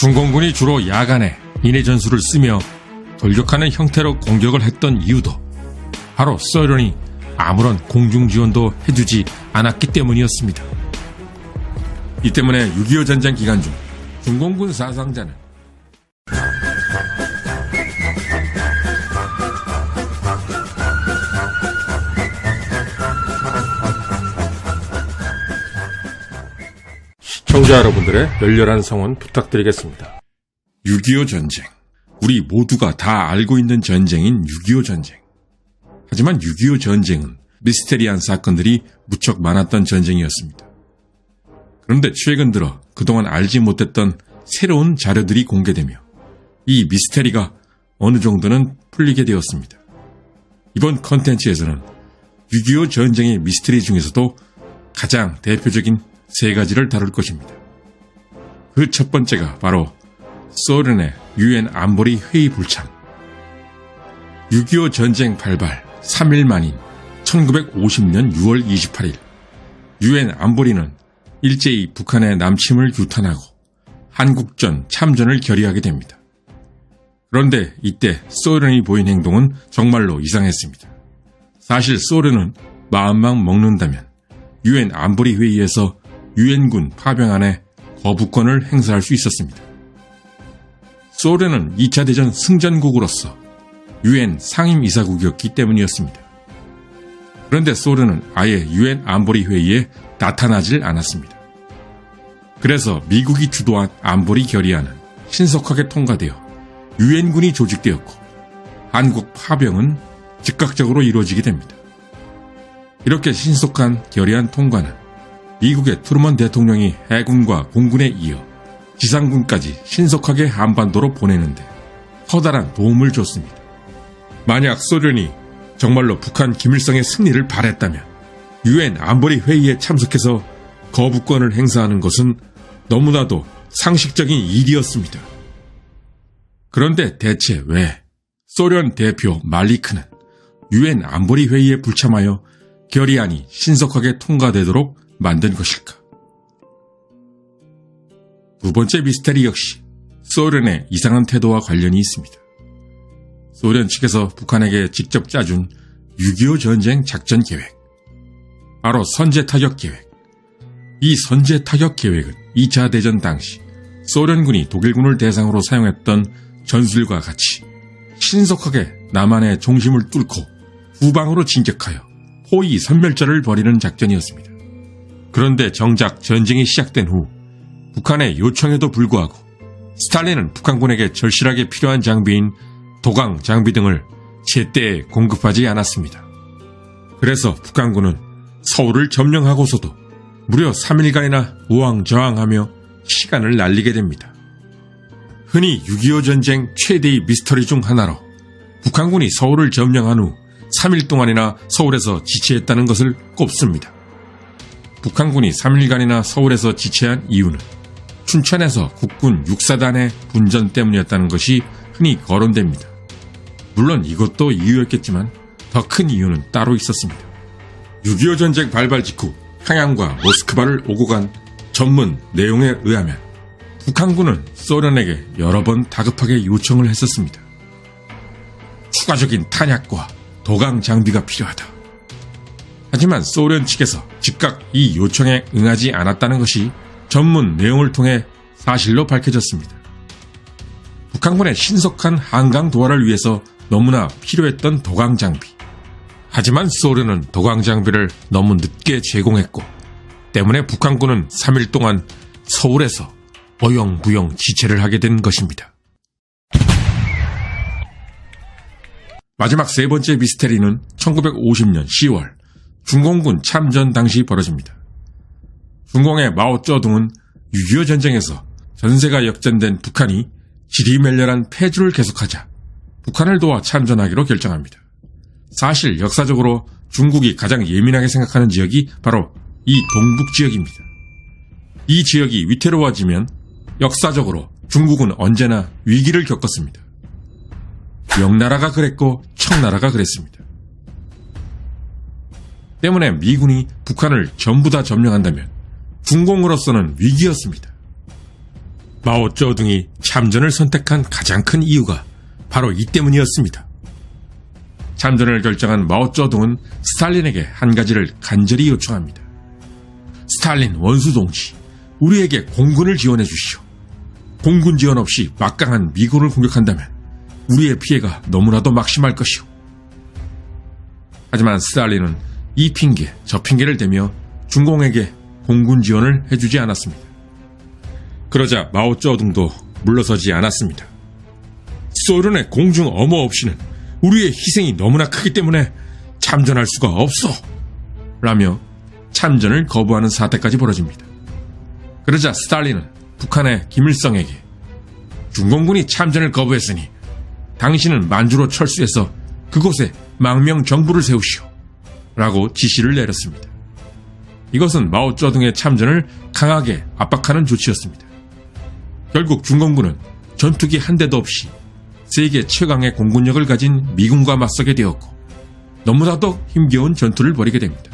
중공군이 주로 야간에 인해 전술을 쓰며 돌격하는 형태로 공격을 했던 이유도 바로 소련이 아무런 공중 지원도 해주지 않았기 때문이었습니다. 이 때문에 6.25 전쟁 기간 중 중공군 사상자는 청자 여러분들의 열렬한 성원 부탁드리겠습니다. 6.25 전쟁. 우리 모두가 다 알고 있는 전쟁인 6.25 전쟁. 하지만 6.25 전쟁은 미스테리한 사건들이 무척 많았던 전쟁이었습니다. 그런데 최근 들어 그동안 알지 못했던 새로운 자료들이 공개되며 이 미스테리가 어느 정도는 풀리게 되었습니다. 이번 컨텐츠에서는 6.25 전쟁의 미스테리 중에서도 가장 대표적인 세 가지를 다룰 것입니다. 그 첫 번째가 바로 소련의 유엔 안보리 회의 불참. 6.25 전쟁 발발 3일 만인 1950년 6월 28일 유엔 안보리는 일제히 북한의 남침을 규탄하고 한국전 참전을 결의하게 됩니다. 그런데 이때 소련이 보인 행동은 정말로 이상했습니다. 사실 소련은 마음만 먹는다면 유엔 안보리 회의에서 유엔군 파병안에 거부권을 행사할 수 있었습니다. 소련은 2차 대전 승전국으로서 유엔 상임이사국이었기 때문이었습니다. 그런데 소련은 아예 유엔 안보리 회의에 나타나질 않았습니다. 그래서 미국이 주도한 안보리 결의안은 신속하게 통과되어 유엔군이 조직되었고 한국 파병은 즉각적으로 이루어지게 됩니다. 이렇게 신속한 결의안 통과는 미국의 트루먼 대통령이 해군과 공군에 이어 지상군까지 신속하게 한반도로 보내는데 커다란 도움을 줬습니다. 만약 소련이 정말로 북한 김일성의 승리를 바랬다면 유엔 안보리 회의에 참석해서 거부권을 행사하는 것은 너무나도 상식적인 일이었습니다. 그런데 대체 왜 소련 대표 말리크는 유엔 안보리 회의에 불참하여 결의안이 신속하게 통과되도록 만든 것일까? 두 번째 미스테리 역시 소련의 이상한 태도와 관련이 있습니다. 소련 측에서 북한에게 직접 짜준 6.25 전쟁 작전 계획. 바로 선제 타격 계획. 이 선제 타격 계획은 2차 대전 당시 소련군이 독일군을 대상으로 사용했던 전술과 같이 신속하게 남한의 중심을 뚫고 후방으로 진격하여 호위 선멸전을 벌이는 작전이었습니다. 그런데 정작 전쟁이 시작된 후 북한의 요청에도 불구하고 스탈린은 북한군에게 절실하게 필요한 장비인 도강 장비 등을 제때 공급하지 않았습니다. 그래서 북한군은 서울을 점령하고서도 무려 3일간이나 우왕좌왕하며 시간을 날리게 됩니다. 흔히 6.25 전쟁 최대의 미스터리 중 하나로 북한군이 서울을 점령한 후 3일 동안이나 서울에서 지체했다는 것을 꼽습니다. 북한군이 3일간이나 서울에서 지체한 이유는 춘천에서 국군 육사단의 분전 때문이었다는 것이 흔히 거론됩니다. 물론 이것도 이유였겠지만 더 큰 이유는 따로 있었습니다. 6.25 전쟁 발발 직후 평양과 모스크바를 오고 간 전문 내용에 의하면 북한군은 소련에게 여러 번 다급하게 요청을 했었습니다. 추가적인 탄약과 도강 장비가 필요하다. 하지만 소련 측에서 즉각 이 요청에 응하지 않았다는 것이 전문 내용을 통해 사실로 밝혀졌습니다. 북한군의 신속한 한강 도하를 위해서 너무나 필요했던 도강 장비. 하지만 소련은 도강 장비를 너무 늦게 제공했고, 때문에 북한군은 3일 동안 서울에서 어영부영 지체를 하게 된 것입니다. 마지막 세 번째 미스테리는 1950년 10월 중공군 참전 당시 벌어집니다. 중공의 마오쩌둥은 6.25 전쟁에서 전세가 역전된 북한이 지리멸렬한 패주를 계속하자 북한을 도와 참전하기로 결정합니다. 사실 역사적으로 중국이 가장 예민하게 생각하는 지역이 바로 이 동북 지역입니다. 이 지역이 위태로워지면 역사적으로 중국은 언제나 위기를 겪었습니다. 명나라가 그랬고 청나라가 그랬습니다. 때문에 미군이 북한을 전부 다 점령한다면 중공으로서는 위기였습니다. 마오쩌둥이 참전을 선택한 가장 큰 이유가 바로 이 때문이었습니다. 참전을 결정한 마오쩌둥은 스탈린에게 한 가지를 간절히 요청합니다. 스탈린 원수 동지, 우리에게 공군을 지원해 주시오. 공군 지원 없이 막강한 미군을 공격한다면 우리의 피해가 너무나도 막심할 것이오. 하지만 스탈린은 이 핑계, 저 핑계를 대며 중공에게 공군 지원을 해주지 않았습니다. 그러자 마오쩌둥도 물러서지 않았습니다. 소련의 공중 엄호 없이는 우리의 희생이 너무나 크기 때문에 참전할 수가 없어! 라며 참전을 거부하는 사태까지 벌어집니다. 그러자 스탈린은 북한의 김일성에게 중공군이 참전을 거부했으니 당신은 만주로 철수해서 그곳에 망명 정부를 세우시오. 라고 지시를 내렸습니다. 이것은 마오쩌둥의 참전을 강하게 압박하는 조치였습니다. 결국 중공군은 전투기 한 대도 없이 세계 최강의 공군력을 가진 미군과 맞서게 되었고 너무나도 힘겨운 전투를 벌이게 됩니다.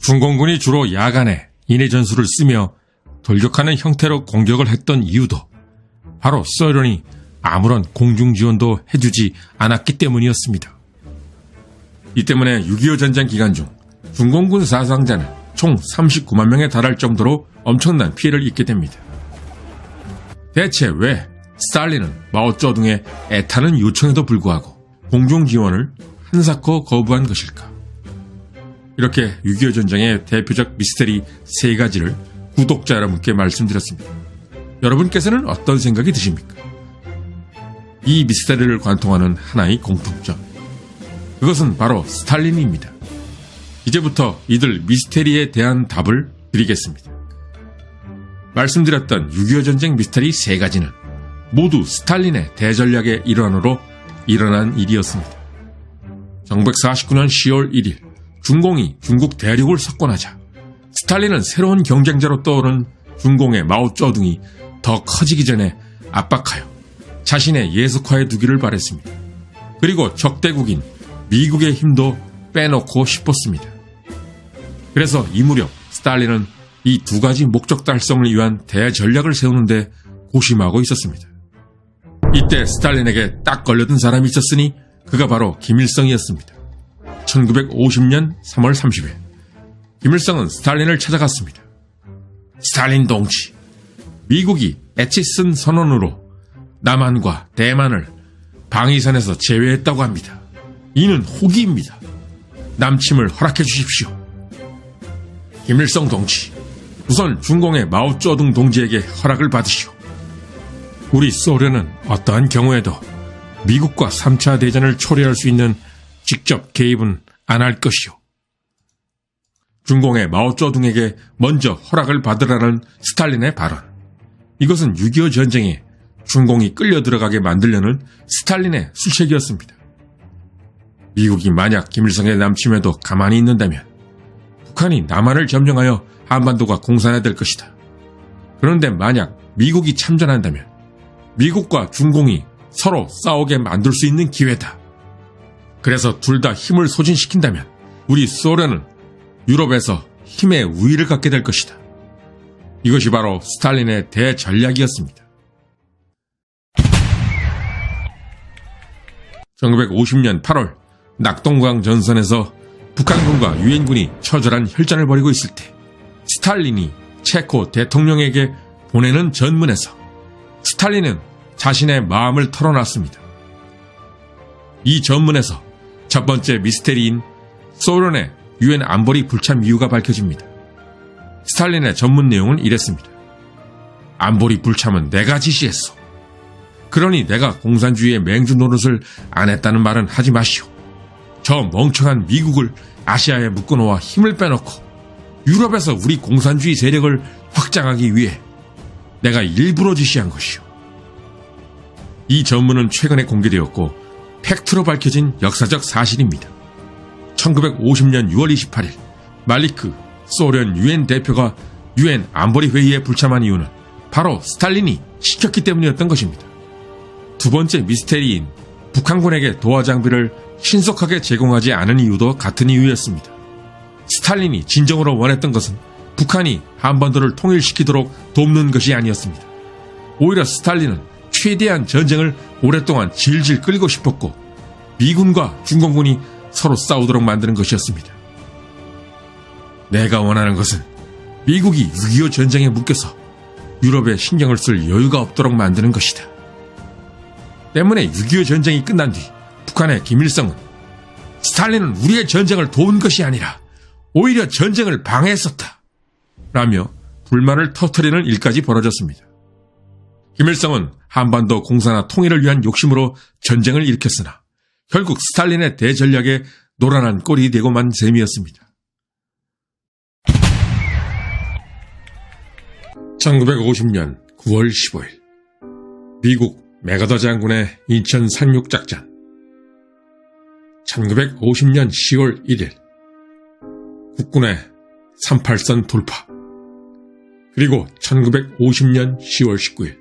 중공군이 주로 야간에 인해 전술을 쓰며 돌격하는 형태로 공격을 했던 이유도 바로 소련이 아무런 공중 지원도 해주지 않았기 때문이었습니다. 이 때문에 6.25 전쟁 기간 중 중공군 사상자는 총 39만 명에 달할 정도로 엄청난 피해를 입게 됩니다. 대체 왜 스탈린은 마오쩌둥의 애타는 요청에도 불구하고 공중 지원을 한사코 거부한 것일까? 이렇게 6.25 전쟁의 대표적 미스테리 세 가지를 구독자 여러분께 말씀드렸습니다. 여러분께서는 어떤 생각이 드십니까? 이 미스테리를 관통하는 하나의 공통점. 그것은 바로 스탈린입니다. 이제부터 이들 미스테리에 대한 답을 드리겠습니다. 말씀드렸던 6.25 전쟁 미스테리 세 가지는 모두 스탈린의 대전략의 일환으로 일어난 일이었습니다. 1949년 10월 1일 중공이 중국 대륙을 석권하자 스탈린은 새로운 경쟁자로 떠오른 중공의 마오쩌둥이 더 커지기 전에 압박하여 자신의 예속화에 두기를 바랬습니다. 그리고 적대국인 미국의 힘도 빼놓고 싶었습니다. 그래서 이 무렵 스탈린은 이 두 가지 목적 달성을 위한 대전략을 세우는데 고심하고 있었습니다. 이때 스탈린에게 딱 걸려든 사람이 있었으니 그가 바로 김일성이었습니다. 1950년 3월 30일 김일성은 스탈린을 찾아갔습니다. 스탈린 동지, 미국이 에치슨 선언으로 남한과 대만을 방위선에서 제외했다고 합니다. 이는 호기입니다. 남침을 허락해 주십시오. 김일성 동지, 우선 중공의 마오쩌둥 동지에게 허락을 받으시오. 우리 소련은 어떠한 경우에도 미국과 3차 대전을 초래할 수 있는 직접 개입은 안 할 것이오. 중공의 마오쩌둥에게 먼저 허락을 받으라는 스탈린의 발언. 이것은 6.25 전쟁에 중공이 끌려 들어가게 만들려는 스탈린의 술책이었습니다. 미국이 만약 김일성의 남침에도 가만히 있는다면 북한이 남한을 점령하여 한반도가 공산화될 것이다. 그런데 만약 미국이 참전한다면 미국과 중공이 서로 싸우게 만들 수 있는 기회다. 그래서 둘 다 힘을 소진시킨다면 우리 소련은 유럽에서 힘의 우위를 갖게 될 것이다. 이것이 바로 스탈린의 대전략이었습니다. 1950년 8월 낙동강 전선에서 북한군과 유엔군이 처절한 혈전을 벌이고 있을 때 스탈린이 체코 대통령에게 보내는 전문에서 스탈린은 자신의 마음을 털어놨습니다. 이 전문에서 첫 번째 미스테리인 소련의 유엔 안보리 불참 이유가 밝혀집니다. 스탈린의 전문 내용은 이랬습니다. 안보리 불참은 내가 지시했어. 그러니 내가 공산주의의 맹주 노릇을 안 했다는 말은 하지 마시오. 저 멍청한 미국을 아시아에 묶어놓아 힘을 빼놓고 유럽에서 우리 공산주의 세력을 확장하기 위해 내가 일부러 지시한 것이오. 이 전문은 최근에 공개되었고 팩트로 밝혀진 역사적 사실입니다. 1950년 6월 28일 말리크 소련 유엔 대표가 유엔 안보리 회의에 불참한 이유는 바로 스탈린이 시켰기 때문이었던 것입니다. 두 번째 미스테리인 북한군에게 도하 장비를 신속하게 제공하지 않은 이유도 같은 이유였습니다. 스탈린이 진정으로 원했던 것은 북한이 한반도를 통일시키도록 돕는 것이 아니었습니다. 오히려 스탈린은 최대한 전쟁을 오랫동안 질질 끌고 싶었고 미군과 중공군이 서로 싸우도록 만드는 것이었습니다. 내가 원하는 것은 미국이 6.25 전쟁에 묶여서 유럽에 신경을 쓸 여유가 없도록 만드는 것이다. 때문에 6.25 전쟁이 끝난 뒤 북한의 김일성은 스탈린은 우리의 전쟁을 도운 것이 아니라 오히려 전쟁을 방해했었다. 라며 불만을 터트리는 일까지 벌어졌습니다. 김일성은 한반도 공사나 통일을 위한 욕심으로 전쟁을 일으켰으나 결국 스탈린의 대전략에 노란한 꼴이 되고만 셈이었습니다. 1950년 9월 15일 미국 메가더 장군의 인천 상륙작전 1950년 10월 1일. 국군의 38선 돌파. 그리고 1950년 10월 19일.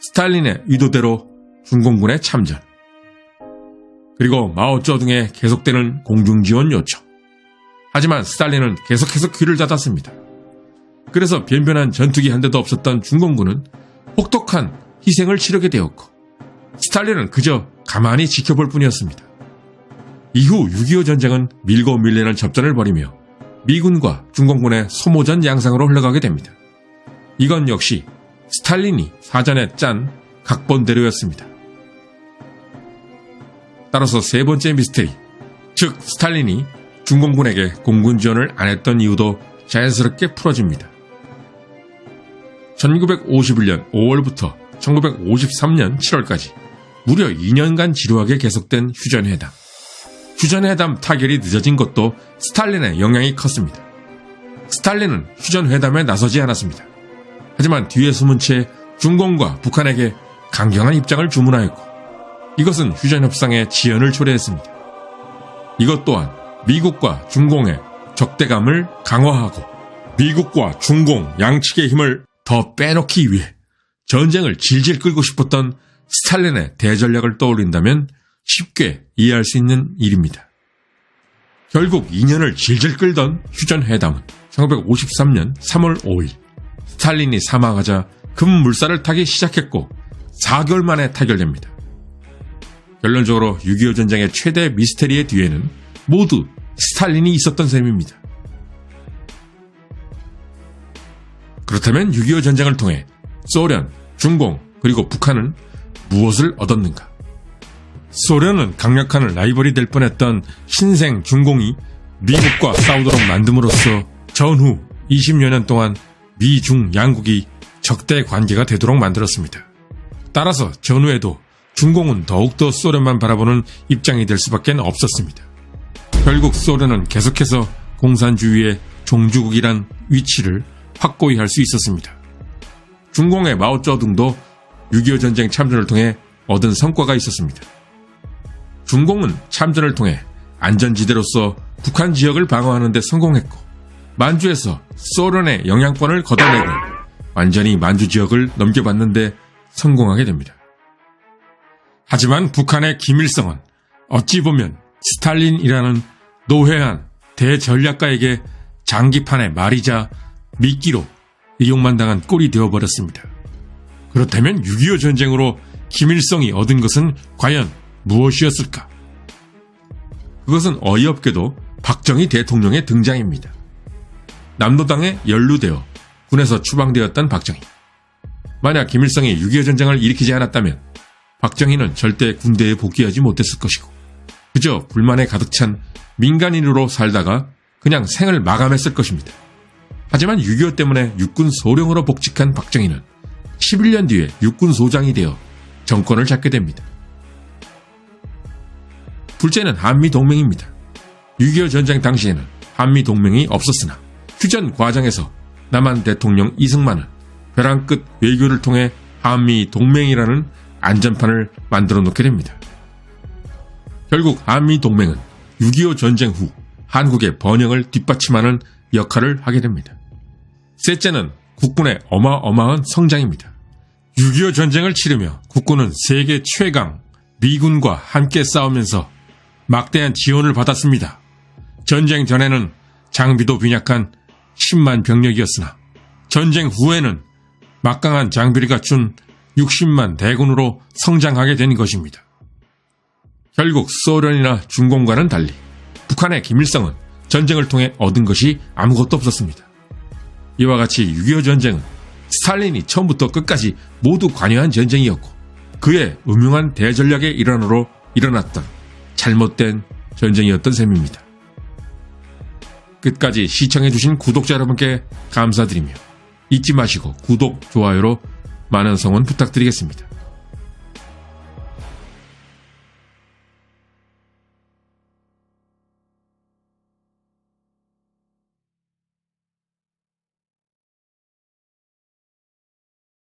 스탈린의 의도대로 중공군의 참전. 그리고 마오쩌둥의 계속되는 공중지원 요청. 하지만 스탈린은 계속해서 귀를 닫았습니다. 그래서 변변한 전투기 한 대도 없었던 중공군은 혹독한 희생을 치르게 되었고 스탈린은 그저 가만히 지켜볼 뿐이었습니다. 이후 6.25 전쟁은 밀고 밀리는 접전을 벌이며 미군과 중공군의 소모전 양상으로 흘러가게 됩니다. 이건 역시 스탈린이 사전에 짠 각본대로였습니다. 따라서 세 번째 미스테리, 즉 스탈린이 중공군에게 공군 지원을 안 했던 이유도 자연스럽게 풀어집니다. 1951년 5월부터 1953년 7월까지 무려 2년간 지루하게 계속된 휴전회담. 휴전회담 타결이 늦어진 것도 스탈린의 영향이 컸습니다. 스탈린은 휴전회담에 나서지 않았습니다. 하지만 뒤에 숨은 채 중공과 북한에게 강경한 입장을 주문하였고 이것은 휴전협상의 지연을 초래했습니다. 이것 또한 미국과 중공의 적대감을 강화하고 미국과 중공 양측의 힘을 더 빼놓기 위해 전쟁을 질질 끌고 싶었던 스탈린의 대전략을 떠올린다면 쉽게 이해할 수 있는 일입니다. 결국 2년을 질질 끌던 휴전 회담은 1953년 3월 5일 스탈린이 사망하자 금물살을 타기 시작했고 4개월 만에 타결됩니다. 결론적으로 6.25 전쟁의 최대 미스테리의 뒤에는 모두 스탈린이 있었던 셈입니다. 그렇다면 6.25 전쟁을 통해 소련, 중공, 그리고 북한은 무엇을 얻었는가? 소련은 강력한 라이벌이 될 뻔했던 신생 중공이 미국과 싸우도록 만듦으로써 전후 20여 년 동안 미중 양국이 적대 관계가 되도록 만들었습니다. 따라서 전후에도 중공은 더욱더 소련만 바라보는 입장이 될 수밖에 없었습니다. 결국 소련은 계속해서 공산주의의 종주국이란 위치를 확고히 할 수 있었습니다. 중공의 마오쩌둥도 6.25 전쟁 참전을 통해 얻은 성과가 있었습니다. 중공은 참전을 통해 안전지대로서 북한 지역을 방어하는 데 성공했고 만주에서 소련의 영향권을 걷어내고 완전히 만주 지역을 넘겨받는데 성공하게 됩니다. 하지만 북한의 김일성은 어찌 보면 스탈린이라는 노회한 대전략가에게 장기판의 말이자 미끼로 이용만 당한 꼴이 되어버렸습니다. 그렇다면 6.25 전쟁으로 김일성이 얻은 것은 과연 무엇이었을까? 그것은 어이없게도 박정희 대통령의 등장입니다. 남노당에 연루되어 군에서 추방되었던 박정희. 만약 김일성이 6.25 전쟁을 일으키지 않았다면 박정희는 절대 군대에 복귀하지 못했을 것이고 그저 불만에 가득 찬 민간인으로 살다가 그냥 생을 마감했을 것입니다. 하지만 6.25 때문에 육군 소령으로 복직한 박정희는 11년 뒤에 육군 소장이 되어 정권을 잡게 됩니다. 둘째는 한미 동맹입니다. 6.25 전쟁 당시에는 한미 동맹이 없었으나 휴전 과정에서 남한 대통령 이승만은 벼랑 끝 외교를 통해 한미 동맹이라는 안전판을 만들어 놓게 됩니다. 결국 한미 동맹은 6.25 전쟁 후 한국의 번영을 뒷받침하는 역할을 하게 됩니다. 셋째는 국군의 어마어마한 성장입니다. 6.25 전쟁을 치르며 국군은 세계 최강 미군과 함께 싸우면서 막대한 지원을 받았습니다. 전쟁 전에는 장비도 빈약한 10만 병력이었으나 전쟁 후에는 막강한 장비를 갖춘 60만 대군으로 성장하게 된 것입니다. 결국 소련이나 중공과는 달리 북한의 김일성은 전쟁을 통해 얻은 것이 아무것도 없었습니다. 이와 같이 6.25 전쟁은 스탈린이 처음부터 끝까지 모두 관여한 전쟁이었고 그의 음흉한 대전략의 일환으로 일어났던 잘못된 전쟁이었던 셈입니다. 끝까지 시청해주신 구독자 여러분께 감사드리며 잊지 마시고 구독, 좋아요로 많은 성원 부탁드리겠습니다.